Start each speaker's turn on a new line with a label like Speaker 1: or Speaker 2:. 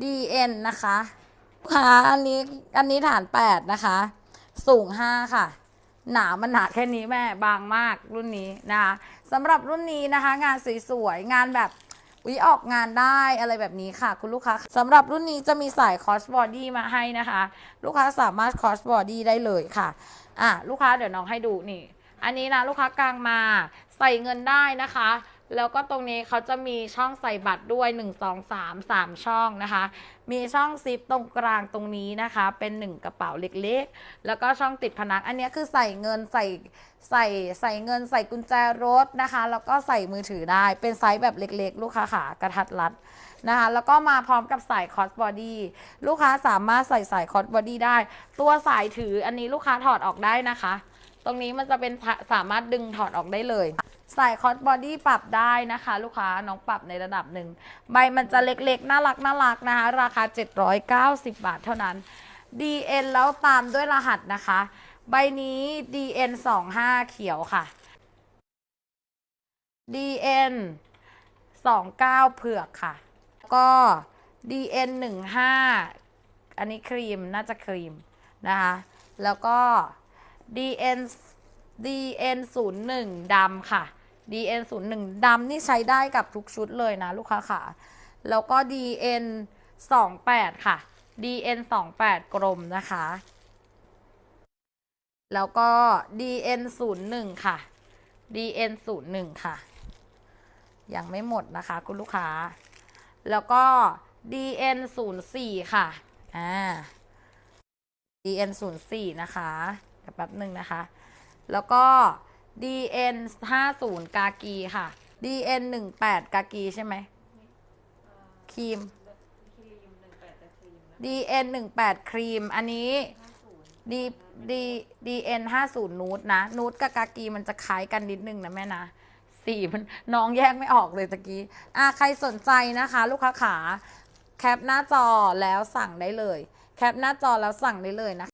Speaker 1: DN นะคะค่ะอันนี้อันนี้ฐาน 8 นะคะ สูง 5 ค่ะ หนามันหนาแค่นี้แม่บางมากรุ่นนี้นะคะสำหรับรุ่นนี้นะคะ งานสวยๆงานแบบวิออกงานได้อะไรแบบนี้ค่ะ คุณลูกค้าสำหรับรุ่นนี้จะมีสายคอสบอดี้มาให้นะคะ ลูกค้าสามารถคอสบอดี้ได้เลยค่ะอะ ลูกค้าเดี๋ยวน้องให้ดูนี่ อันนี้นะลูกค้ากลางมาใส่เงินได้นะคะ แล้วก็ตรงนี้เขาจะมีช่องใส่บัตรด้วย 1 2 3 3 ช่องนะคะ มีช่องซิปตรงกลางตรงนี้นะคะ เป็น 1 กระเป๋าเล็กๆ แล้วก็ช่องติดพนัก อันนี้คือใส่เงินใส่ใส่ใส่เงินใส่กุญแจรถนะคะ แล้วก็ใส่มือถือได้ เป็นไซส์แบบเล็กๆ ลูกค้าขากระทัดรัดนะคะ แล้วก็มาพร้อมกับสายคอสบอดี้ ลูกค้าสามารถใส่สายคอสบอดี้ได้ ตัวสายถืออันนี้ลูกค้าถอดออกได้นะคะ ตรงนี้มันจะเป็นสามารถดึงถอดออกได้เลยใส่คอสบอดี้ปรับได้นะคะ ลูกค้าน้องปรับในระดับหนึ่งใบมันจะเล็กๆ น่ารักน่ารักนะคะ ราคา 790 บาทเท่านั้น DN แล้วตามด้วยรหัสนะคะ ใบนี้ DN 25เขียวค่ะ DN 29เผือกค่ะ ก็ DN 15อันนี้ครีมน่าจะครีมนะคะ แล้วก็ DN DN 0 1ดำค่ะ DN 0 1ดำนี่ใช้ได้กับทุกชุดเลยนะลูกค้าค่ะ แล้วก็ DN 2 8ค่ะ DN 2 8กลมนะคะ แล้วก็ DN 0 1ค่ะ DN 0 1ค่ะ ยังไม่หมดนะคะคุณลูกค้า แล้วก็ DN 0 4ค่ะ อ่า DN 0 4นะคะ แป๊บหนึ่งนะคะ แล้วก็ DN 50กากีค่ะ DN 18กากีใช่ไหมครีม DN 18ครีม อันนี้ D D DN 50นูดนะ นูดกับกากีมันจะคล้ายกันนิดนึงนะแม่นะสีมันน้องแยกไม่ออกเลยตะกี้อะใครสนใจนะคะ ลูกค้าขา แคปหน้าจอแล้วสั่งได้เลย แคปหน้าจอแล้วสั่งได้เลยนะคะ